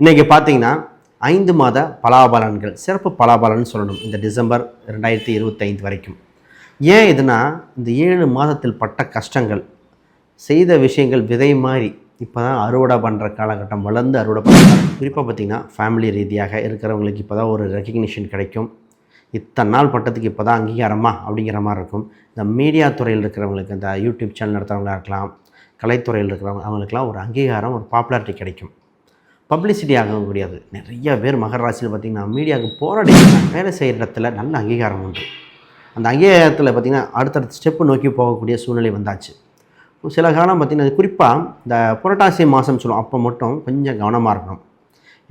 இன்றைக்கி பார்த்தீங்கன்னா ஐந்து மாத பலாபலன்கள் சிறப்பு பலாபலன் சொல்லணும். இந்த டிசம்பர் ரெண்டாயிரத்தி இருபத்தைந்து வரைக்கும். ஏன் இதுனா இந்த ஏழு மாதத்தில் பட்ட கஷ்டங்கள் செய்த விஷயங்கள் விதை மாதிரி இப்போ தான் அறுவடை பண்ணுற காலகட்டம் வளர்ந்து அறுவடை பண்ணுறாங்க குறிப்பாக பார்த்திங்கன்னா ஃபேமிலி ரீதியாக இருக்கிறவங்களுக்கு இப்போ தான் ஒரு ரெக்கக்னிஷன் கிடைக்கும். இத்தனை நாள் பட்டத்துக்கு இப்போ தான் அங்கீகாரமா அப்படிங்கிற மாதிரி இருக்கும். இந்த மீடியா துறையில் இருக்கிறவங்களுக்கு இந்த யூடியூப் சேனல் நடத்துகிறவங்களாக இருக்கலாம் கலைத்துறையில் இருக்கிறவங்க அவங்களுக்குலாம் ஒரு அங்கீகாரம் ஒரு பாப்புலாரிட்டி கிடைக்கும். பப்ளிசிட்டி ஆக முடியாது. நிறைய பேர் மகர ராசியில் பார்த்திங்கன்னா மீடியாவுக்கு போராடி வேலை செய்கிற இடத்துல நல்ல அங்கீகாரம் உண்டு. அந்த அங்கீகாரத்தில் பார்த்திங்கன்னா அடுத்தடுத்த ஸ்டெப்பு நோக்கி போகக்கூடிய சூழ்நிலை வந்தாச்சு. சில காலம் பார்த்திங்கன்னா குறிப்பாக இந்த புரட்டாசி மாதம் சொல்லுவோம். அப்போ மட்டும் கொஞ்சம் கவனமாக இருக்கணும்.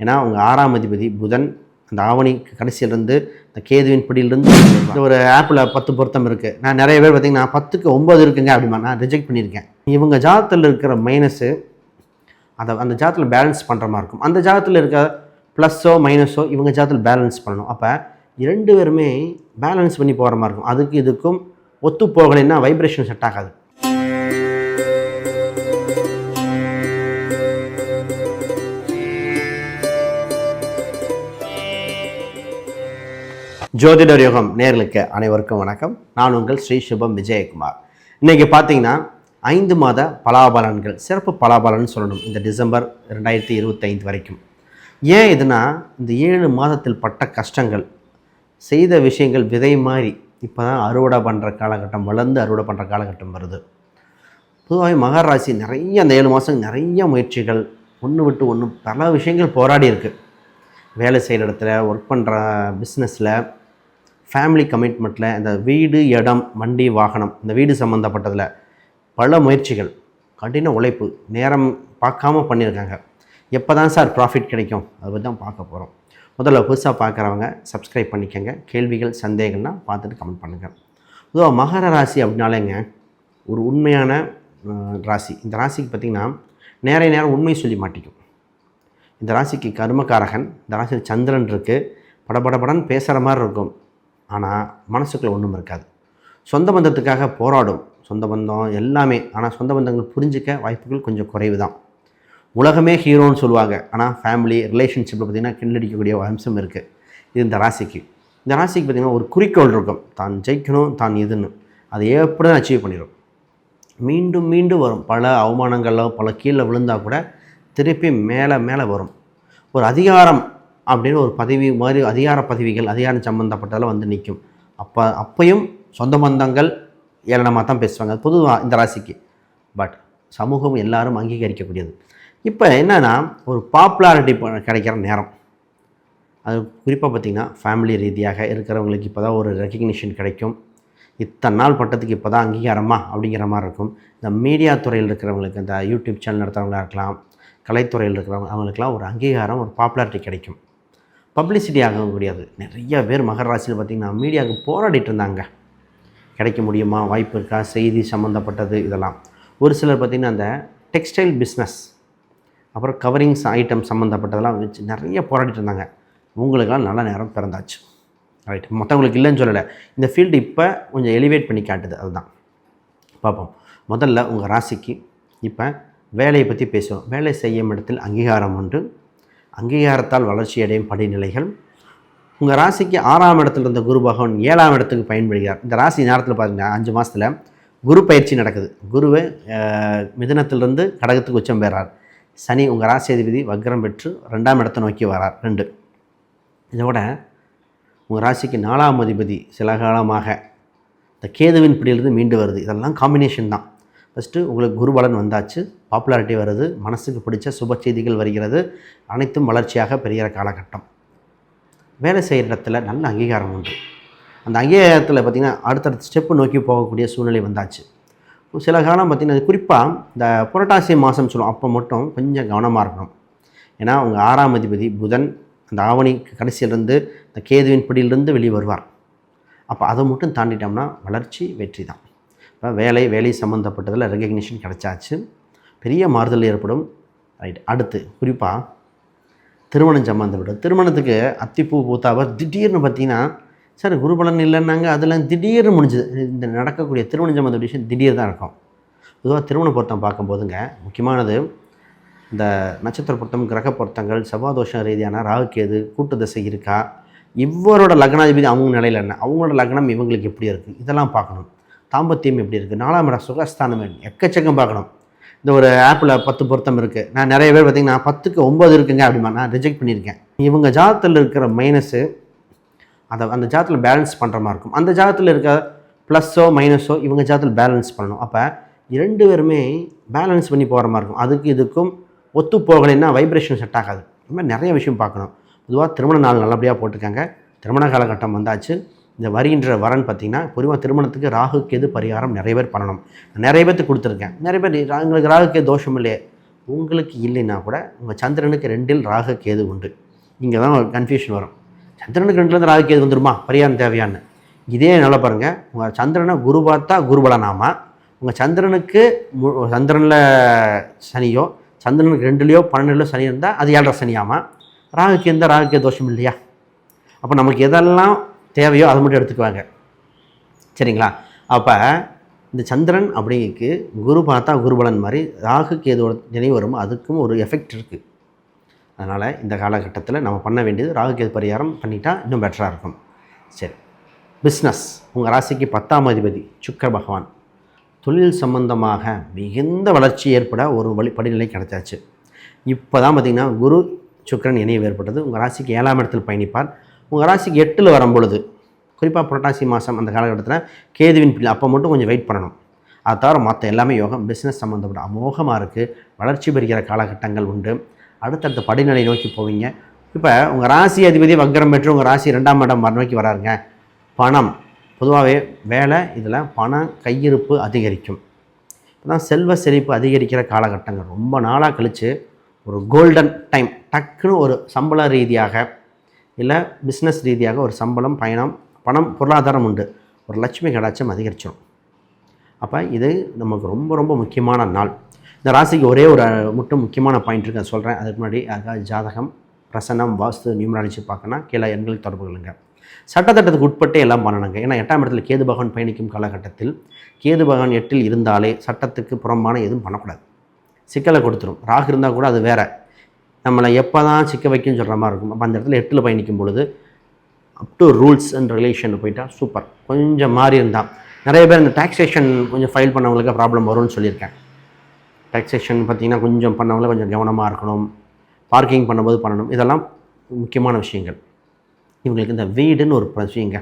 ஏன்னா அவங்க ஆறாம் அதிபதி புதன் அந்த ஆவணி கடைசியிலேருந்து இந்த கேதுவின் பிடியிலிருந்து இந்த ஒரு ஆப்பில் பத்து பொருத்தம் இருக்குது நான் நிறைய பேர் பார்த்திங்கன்னா பத்துக்கு ஒம்பது இருக்குங்க அப்படிமா நான் ரிஜெக்ட் பண்ணியிருக்கேன். இவங்க ஜாதத்தில் இருக்கிற மைனஸு அதை அந்த ஜாதத்தில் பேலன்ஸ் பண்ணுற மாதிரி இருக்கும். அந்த ஜாதத்தில் இருக்க ப்ளஸ்ஸோ மைனஸோ இவங்க ஜாதத்தில் பேலன்ஸ் பண்ணணும். அப்போ இரண்டு பேருமே பேலன்ஸ் பண்ணி போகிற மாதிரி இருக்கும். அதுக்கு இதுக்கும் ஒத்து போகலைன்னா வைப்ரேஷன் செட் ஆகாது. ஜோதிடர் யோகம் நேர்களுக்கு அனைவருக்கும் வணக்கம். நான் உங்கள் ஸ்ரீ சுபம் விஜயகுமார். இன்றைக்கி பார்த்தீங்கன்னா ஐந்து மாத பலாபலன்கள் சிறப்பு பலாபலன் சொல்லணும் இந்த டிசம்பர் ரெண்டாயிரத்தி இருபத்தைந்து வரைக்கும். ஏன் இதுனா இந்த ஏழு மாதத்தில் பட்ட கஷ்டங்கள் செய்த விஷயங்கள் விதை மாதிரி இப்போ தான் அறுவடை பண்ணுற காலகட்டம் வளர்ந்து அறுவடை பண்ணுற காலகட்டம் வருது. பொதுவாகவே மகராசி நிறைய அந்த ஏழு மாதம் நிறைய முயற்சிகள் ஒன்று விட்டு ஒன்று பல விஷயங்கள் போராடி இருக்குது வேலை செய்கிற இடத்துல ஒர்க் பண்ணுற பிஸ்னஸில் ஃபேமிலி கமிட்மெண்ட்டில் இந்த வீடு இடம் வண்டி வாகனம் இந்த வீடு சம்மந்தப்பட்டதில் பல முயற்சிகள் கடின உழைப்பு நேரம் பார்க்காம பண்ணியிருக்காங்க. எப்போ தான் சார் ப்ராஃபிட் கிடைக்கும்? அதை பற்றி தான் பார்க்க போகிறோம் முதல்ல புதுசாக பார்க்குறவங்க சப்ஸ்கிரைப் பண்ணிக்கோங்க. கேள்விகள் சந்தேகம்னா பார்த்துட்டு கமெண்ட் பண்ணுங்கள் பொதுவாக மகர ராசி அப்படின்னாலேங்க ஒரு உண்மையான ராசி. இந்த ராசிக்கு பார்த்திங்கன்னா நேர நேரம் உண்மை சொல்லி மாட்டிக்கும். இந்த ராசிக்கு கர்மக்காரகன் இந்த ராசியில் சந்திரன் இருக்குது படபடபடன்னு பேசுகிற மாதிரி இருக்கும். ஆனால் மனசுக்குள்ளே ஒன்றும் இருக்காது. சொந்த பந்தத்துக்காக போராடும். சொந்த பந்தம் எல்லாமே. ஆனால் சொந்த பந்தங்கள் புரிஞ்சிக்க வாய்ப்புகள் கொஞ்சம் குறைவு தான் உலகமே ஹீரோன்னு சொல்லுவாங்க. ஆனால் ஃபேமிலி ரிலேஷன்ஷிப்பில் பார்த்திங்கன்னா கிண்டடிக்கக்கூடிய ஒரு அம்சம் இருக்குது இது இந்த ராசிக்கு. இந்த ராசிக்கு பார்த்திங்கன்னா ஒரு குறிக்கோள் இருக்கும். தான் ஜெயிக்கணும் தான் இதுன்னு. அதை எப்படி தான் அச்சீவ் பண்ணிடும் மீண்டும் மீண்டும் வரும். பல அவமானங்களோ பல கீழே விழுந்தால் கூட திருப்பி மேலே மேலே வரும். ஒரு அதிகாரம் அப்படின்னு ஒரு பதவி மாதிரி அதிகார பதவிகள் அதிகாரம் சம்மந்தப்பட்டதெல்லாம் வந்து நிற்கும் அப்போ அப்பையும் சொந்த பந்தங்கள் ஏளனமாக தான் பேசுவாங்க. அது பொதுவாக இந்த ராசிக்கு. பட் சமூகம் எல்லாரும் அங்கீகரிக்கக்கூடியது. இப்போ என்னென்னா ஒரு பாப்புலாரிட்டி கிடைக்கிற நேரம். அது குறிப்பாக பார்த்திங்கன்னா ஃபேமிலி ரீதியாக இருக்கிறவங்களுக்கு இப்போ தான் ஒரு ரெக்கக்னிஷன் கிடைக்கும். இத்தனை நாள் பட்டத்துக்கு இப்போ தான் அங்கீகாரமா அப்படிங்கிற மாதிரி இருக்கும். இந்த மீடியா துறையில் இருக்கிறவங்களுக்கு இந்த யூடியூப் சேனல் நடத்துகிறவங்களாக இருக்கலாம் கலைத்துறையில் இருக்கிறவங்க அவங்களுக்குலாம் ஒரு அங்கீகாரம் ஒரு பாப்புலாரிட்டி கிடைக்கும். பப்ளிசிட்டி ஆகக்கூடியது நிறைய பேர் மகர ராசியில் பார்த்திங்கன்னா மீடியாவுக்கு போராடிட்டு இருந்தாங்க. கிடைக்க முடியுமா? வாய்ப்பு இருக்கா? செய்தி சம்மந்தப்பட்டது இதெல்லாம். ஒரு சிலர் பார்த்திங்கன்னா அந்த டெக்ஸ்டைல் பிஸ்னஸ் அப்புறம் கவரிங்ஸ் ஐட்டம் சம்மந்தப்பட்டதெல்லாம் வச்சு நிறைய போராடிட்டு இருந்தாங்க. உங்களுக்கெல்லாம் நல்ல நேரம் பிறந்தாச்சு. ரைட் மற்றவங்களுக்கு இல்லைன்னு சொல்லலை. இந்த ஃபீல்டு இப்போ கொஞ்சம் எலிவேட் பண்ணி காட்டுது. அதுதான். பார்ப்போம். முதல்ல உங்கள் ராசிக்கு இப்போ வேலையை பற்றி பேசுவோம். வேலை செய்யும் இடத்தில் அங்கீகாரம் உண்டு. அங்கீகாரத்தால் வளர்ச்சி அடையும் படிநிலைகள் உங்கள் ராசிக்கு ஆறாம் இடத்துல இருந்த குரு பகவான் ஏழாம் இடத்துக்கு பயன்படுகிறார். இந்த ராசி நேரத்தில் பார்த்தீங்கன்னா அஞ்சு மாதத்தில் குரு பயிற்சி நடக்குது. குருவை மிதனத்திலிருந்து கடகத்துக்கு உச்சம் பெறார். சனி உங்கள் ராசி அதிபதி வக்ரம் பெற்று ரெண்டாம் இடத்தை நோக்கி வரார். ரெண்டு. இதோட உங்கள் ராசிக்கு நாலாம் அதிபதி சில காலமாக இந்த கேதுவின் பிடியிலிருந்து மீண்டு வருது. இதெல்லாம் காம்பினேஷன் தான். ஃபஸ்ட்டு உங்களுக்கு குருபலன் வந்தாச்சு. பாப்புலாரிட்டி வருது. மனசுக்கு பிடிச்ச சுப செய்திகள் வருகிறது. அனைத்தும் வளர்ச்சியாக பெறுகிற காலகட்டம். வேலை செய்கிற இடத்துல நல்ல அங்கீகாரம் உண்டு. அந்த அங்கீகாரத்தில் பார்த்திங்கன்னா அடுத்தடுத்த ஸ்டெப்பு நோக்கி போகக்கூடிய சூழ்நிலை வந்தாச்சு. சில காலம் பார்த்திங்கன்னா குறிப்பாக இந்த புரட்டாசி மாதம் சொல்லுவோம். அப்போ மட்டும் கொஞ்சம் கவனமாக இருக்கணும். ஏன்னா அவங்க ஆறாம் அதிபதி புதன் அந்த ஆவணி கடைசியிலேருந்து இந்த கேதுவின் பிடியிலிருந்து வெளியே வருவார். அப்போ அதை மட்டும் தாண்டிட்டோம்னா வளர்ச்சி வெற்றி தான். இப்போ வேலை வேலை சம்மந்தப்பட்டதில் ரெகக்னிஷன் கிடச்சாச்சு. பெரிய மாறுதல் ஏற்படும். ரைட் அடுத்து குறிப்பாக திருமணம் விட திருமணத்துக்கு அத்திப்பூ பூத்தாவ திடீர்னு பார்த்தீங்கன்னா சார் குருபலன் இல்லைன்னாங்க அதெல்லாம் திடீர்னு முடிஞ்சுது. இந்த நடக்கக்கூடிய திருமணம் சம்மந்த விஷயம் திடீர் தான் இருக்கும் பொதுவாக திருமண பொருத்தம் பார்க்கும்போதுங்க முக்கியமானது இந்த நட்சத்திர பொருத்தம் கிரக பொருத்தங்கள் செவ்வாதோஷம் ரீதியான ராகுக்கேது கூட்டு திசை இருக்கா இவரோட லக்னாதிபதி அவங்க நிலையில் என்ன அவங்களோட லக்னம் இவங்களுக்கு எப்படி இருக்குது இதெல்லாம் பார்க்கணும். தாம்பத்தியம் எப்படி இருக்குது நாலாம் இடம் சுகஸ்தானம் எக்கச்சக்கம் பார்க்கணும். இந்த ஒரு ஆப்பில் பத்து பொருத்தம் இருக்குது நான் நிறைய பேர் பார்த்தீங்கன்னா பத்துக்கு ஒம்பது இருக்குங்க அப்படிமா நான் ரிஜெக்ட் பண்ணியிருக்கேன். இவங்க ஜாதத்தில் இருக்கிற மைனஸு அதை அந்த ஜாதத்தில் பேலன்ஸ் பண்ணுற மாதிரி இருக்கும். அந்த ஜாதத்தில் இருக்க ப்ளஸ்ஸோ மைனஸோ இவங்க ஜாதத்தில் பேலன்ஸ் பண்ணணும். அப்போ இரண்டு பேருமே பேலன்ஸ் பண்ணி போகிற மாதிரி இருக்கும். அதுக்கு இதுக்கும் ஒத்து போகலைன்னா வைப்ரேஷன் செட் ஆகாது. இந்த மாதிரி நிறைய விஷயம் பார்க்கணும். பொதுவாக திருமண நாள் நல்லபடியாக போட்டிருக்காங்க. திருமண காலகட்டம் வந்தாச்சு. இந்த வருகின்ற வரன் பார்த்திங்கன்னா பொதுவாக திருமணத்துக்கு ராகு கேது பரிகாரம் நிறைய பேர் பண்ணணும். நிறைய பேர்த்துக்கு கொடுத்துருக்கேன். நிறைய பேர் எங்களுக்கு ராகு கேது தோஷம் இல்லையே. உங்களுக்கு இல்லைன்னா கூட உங்கள் சந்திரனுக்கு ரெண்டில் ராகு கேது உண்டு. இங்கே தான் ஒரு கன்ஃபியூஷன் வரும். சந்திரனுக்கு ரெண்டுலேருந்து ராகு கேது வந்துருமா? பரிகாரம் தேவையான்னு. இதே நல்லா பாருங்கள் உங்கள் சந்திரனை குரு பார்த்தா குருபலனாமா? உங்கள் சந்திரனுக்கு மு- சந்திரனில் சனியோ சந்திரனுக்கு ரெண்டுலேயோ பன்னெண்டுலையோ சனி இருந்தால் அது ஏழரை சனியாமா? ராகுக்கு எந்த கே தோஷம் இல்லையா? அப்போ நமக்கு எதெல்லாம் தேவையோ அதை மட்டும் எடுத்துக்குவாங்க. சரிங்களா? அப்போ இந்த சந்திரன் அப்படிங்கிறதுக்கு குரு பார்த்தா குருபலன் மாதிரி ராகு கேதோட நினைவு வரும். அதுக்கும் ஒரு எஃபெக்ட் இருக்குது அதனால் இந்த காலகட்டத்தில் நம்ம பண்ண வேண்டியது ராகு கேது பரிகாரம் பண்ணிட்டால் இன்னும் பெட்டராக இருக்கும். சரி. பிஸ்னஸ் உங்கள் ராசிக்கு பத்தாம் அதிபதி சுக்கர பகவான். தொழில் சம்பந்தமாக மிகுந்த வளர்ச்சி ஏற்பட ஒரு வழி படிநிலை கிடைச்சாச்சு. இப்போ தான் பார்த்திங்கன்னா குரு சுக்கிரன் இணைவு ஏற்பட்டது. உங்கள் ராசிக்கு ஏழாம் இடத்தில் பயணிப்பார். உங்கள் ராசிக்கு எட்டில் வரும் பொழுது குறிப்பாக புரட்டாசி மாதம் அந்த காலகட்டத்தில் கேதுவின் பிள்ளை அப்போ மட்டும் கொஞ்சம் வெயிட் பண்ணணும். அதை தவிர மற்ற எல்லாமே யோகம் பிஸ்னஸ் சம்மந்தப்பட்ட அமோகமாக இருக்குது வளர்ச்சி பெறுகிற காலகட்டங்கள் உண்டு. அடுத்தடுத்த படிநிலை நோக்கி போவீங்க. இப்போ உங்கள் ராசி அதிபதி வக்ரம் பெற்று உங்கள் ராசி ரெண்டாம் இடம் நோக்கி வராருங்க. பணம் பொதுவாகவே வேலை இதில் பணம் கையிருப்பு அதிகரிக்கும். இப்போதான் செல்வ செழிப்பு அதிகரிக்கிற காலகட்டங்கள் ரொம்ப நாளாக கழித்து ஒரு கோல்டன் டைம் டக்குன்னு ஒரு சம்பள ரீதியாக இல்லை பிஸ்னஸ் ரீதியாக ஒரு சம்பளம் பயணம் பணம் பொருளாதாரம் உண்டு. ஒரு லட்சுமி கடாட்சம் அதிகரிச்சிடும் அப்போ இது நமக்கு ரொம்ப ரொம்ப முக்கியமான நாள். இந்த ராசிக்கு ஒரே ஒரு மட்டும் முக்கியமான பாயிண்ட் இருக்குது சொல்கிறேன் அதுக்கு முன்னாடி அதாவது ஜாதகம் பிரசன்னம் வாஸ்து நியூமராலஜி பார்க்கணும் கீழே எண்களுக்கு தொடர்பு கொள்ளுங்க. சட்டத்திட்டத்துக்கு உட்பட்டே எல்லாம் பண்ணணுங்க. ஏன்னா எட்டாம் இடத்துல கேது பகவான் பயணிக்கும் காலகட்டத்தில் கேது பகவான் எட்டில் இருந்தாலே சட்டத்துக்கு புறம்பான எதுவும் பண்ணக்கூடாது. சிக்கலை கொடுத்துரும். ராகு இருந்தால் கூட அது வேறு. நம்மளை எப்போ தான் சிக்க வைக்கும்னு சொல்கிற மாதிரி இருக்கும். அப்போ அந்த இடத்துல எட்டில் பயணிக்கும் பொழுது up to rules and relation போயிட்டால் சூப்பர் கொஞ்சம் மாறி இருந்தால் நிறைய பேர் இந்த டேக்ஸேஷன் கொஞ்சம் ஃபைல் பண்ணவங்களுக்கு ப்ராப்ளம் வரும்னு சொல்லியிருக்கேன். டேக்ஸேஷன் பார்த்திங்கன்னா கொஞ்சம் பண்ணவங்கள கொஞ்சம் கவனமாக இருக்கணும். பார்க்கிங் பண்ணும்போது பண்ணணும். இதெல்லாம் முக்கியமான விஷயங்கள். இவங்களுக்கு இந்த வீடுன்னு ஒரு விஷயங்க.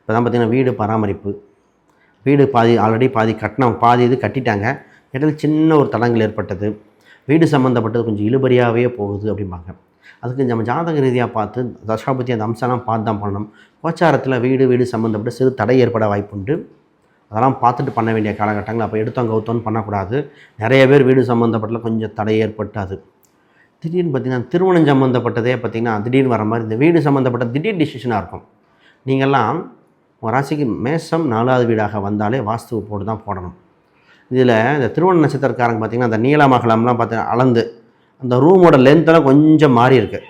இப்போ தான் பார்த்தீங்கன்னா வீடு பராமரிப்பு. வீடு பாதி ஆல்ரெடி பாதி கட்டின பாதி இது கட்டிட்டாங்க. இடத்துல சின்ன ஒரு தடங்கள் ஏற்பட்டது. வீடு சம்மந்தப்பட்டது கொஞ்சம் இழுபறியாகவே போகுது அப்படிம்பாங்க. அதுக்கு நம்ம ஜாதக ரீதியாக பார்த்து தசாபதி அந்த அம்சம்லாம் பார்த்து தான் பண்ணணும். கோச்சாரத்தில் வீடு வீடு சம்மந்தப்பட்ட சிறு தடை ஏற்பட வாய்ப்புண்டு அதெல்லாம் பார்த்துட்டு பண்ண வேண்டிய காலகட்டங்கள். அப்போ எடுத்தோம் கவுத்தோன்னு பண்ணக்கூடாது. நிறைய பேர் வீடு சம்மந்தப்பட்ட கொஞ்சம் தடை ஏற்பட்டாது. திடீர்னு பார்த்திங்கன்னா திருமணம் சம்மந்தப்பட்டதே பார்த்தீங்கன்னா திடீர்னு வர மாதிரி இந்த வீடு சம்மந்தப்பட்ட திடீர் டிசிஷனாக இருக்கும். நீங்கள்லாம் ராசிக்கு மேசம் நாலாவது வீடாக வந்தாலே வாஸ்து போட்டு தான் போடணும். இதில் இந்த திருவண்ண நட்சத்திரக்காரங்க பார்த்திங்கன்னா அந்த நீளமகலம்லாம் பார்த்தீங்கன்னா அளந்து அந்த ரூமோட லென்த்தெல்லாம் கொஞ்சம் மாறி இருக்கு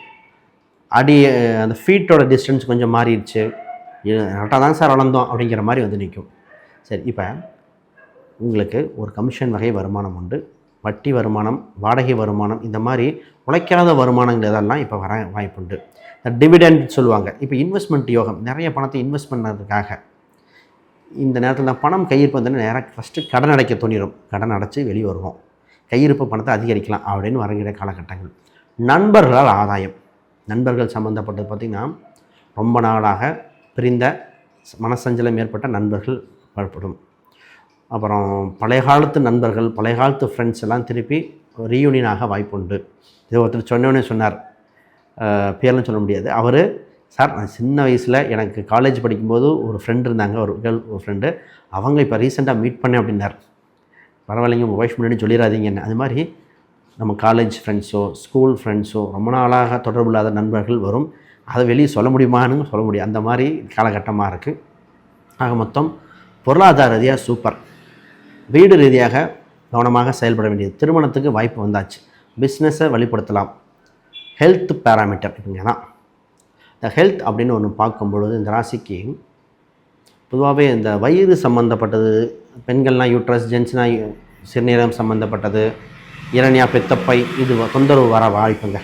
அடி அந்த ஃபீட்டோட டிஸ்டன்ஸ் கொஞ்சம் மாறிடுச்சு. கரெக்டாக தான் சார் அளந்தோம் அப்படிங்கிற மாதிரி வந்து நிற்கும். சரி இப்போ உங்களுக்கு ஒரு கமிஷன் வகை வருமானம் உண்டு. வட்டி வருமானம் வாடகை வருமானம் இந்த மாதிரி உழைக்காத வருமானங்கள் இதெல்லாம் இப்போ வர வாய்ப்புண்டு. இந்த டிவிடெண்ட் சொல்லுவாங்க. இப்போ இன்வெஸ்ட்மெண்ட் யோகம் நிறைய பணத்தை இன்வெஸ்ட் பண்ணுறதுக்காக இந்த நேரத்தில் தான் பணம் கையிருப்பு வந்து நேராக ஃபஸ்ட்டு கடன் அடைக்க துணிரும் கடன் அடைச்சி வெளியே வருவோம். கையிருப்பு பணத்தை அதிகரிக்கலாம் அப்படின்னு வருகிற காலகட்டங்கள். நண்பர்களால் ஆதாயம். நண்பர்கள் சம்மந்தப்பட்டது பார்த்திங்கன்னா ரொம்ப நாளாக பிரிந்த மனசஞ்சலம் ஏற்பட்ட நண்பர்கள் ஏற்படும் அப்புறம் பழைய காலத்து நண்பர்கள் பழைய காலத்து ஃப்ரெண்ட்ஸ் எல்லாம் திருப்பி ரீயூனியனாக வாய்ப்புண்டு. இது ஒருத்தர் சொன்னோன்னே சொன்னார். பேர்லாம் சொல்ல முடியாது. அவர் சார் நான் சின்ன வயசில் எனக்கு காலேஜ் படிக்கும்போது ஒரு ஃப்ரெண்டு இருந்தாங்க. ஒரு கேர்ள் ஒரு ஃப்ரெண்டு அவங்க இப்போ ரீசெண்டாக மீட் பண்ணேன் அப்படின்னார். பரவாயில்லைங்க உங்கள் ஒய்ஃப் முன்னாடி சொல்லிடாதீங்கன்னு அது மாதிரி நம்ம காலேஜ் ஃப்ரெண்ட்ஸோ ஸ்கூல் ஃப்ரெண்ட்ஸோ ரொம்ப நாளாக தொடர்பு இல்லாத நண்பர்கள் வரும். அதை வெளியே சொல்ல முடியுமான்னு சொல்ல முடியும். அந்த மாதிரி காலகட்டமாக இருக்குது ஆக மொத்தம் பொருளாதார ரீதியாக சூப்பர் வீடு ரீதியாக கவனமாக செயல்பட வேண்டியது. திருமணத்துக்கு வாய்ப்பு வந்தாச்சு. பிஸ்னஸை வெளிப்படுத்தலாம் ஹெல்த் பேராமீட்டர் இவங்க தான். இந்த ஹெல்த் அப்படின்னு ஒன்று பார்க்கும்பொழுது இந்த ராசிக்கு பொதுவாகவே இந்த வயிறு சம்மந்தப்பட்டது பெண்கள்லாம் யூட்ரஸ் ஜென்ஸ்னா சிறுநீரம் சம்மந்தப்பட்டது இரணியா பித்தப்பை இது வ- தொந்தரவு வர வாய்ப்புங்க.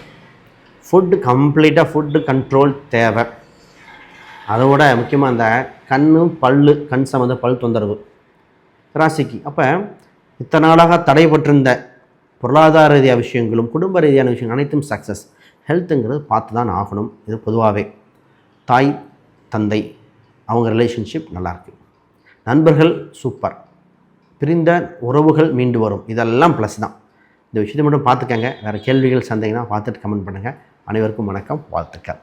ஃபுட்டு கம்ப்ளீட்டாக ஃபுட்டு கண்ட்ரோல் தேவை. அதோட முக்கியமாக அந்த கண் பல் கண் சம்மந்த பல் தொந்தரவு ராசிக்கு. அப்போ இத்தனை நாளாக தடைபட்டிருந்த பொருளாதார ரீதியான விஷயங்களும் குடும்ப ரீதியான விஷயங்கள் அனைத்தும் சக்ஸஸ் ஹெல்த்துங்கிறது பார்த்து தான் ஆகணும். இது பொதுவாகவே தாய் தந்தை அவங்க ரிலேஷன்ஷிப் நல்லாயிருக்கு நண்பர்கள் சூப்பர் பிரிந்த உறவுகள் மீண்டு வரும். இதெல்லாம் ப்ளஸ் தான். இந்த விஷயத்தை மட்டும் பார்த்துக்கங்க. வேறு கேள்விகள் சந்தேகம்னா பார்த்துட்டு கமெண்ட் பண்ணுங்கள் அனைவருக்கும் வணக்கம். வாழ்த்துக்கள்.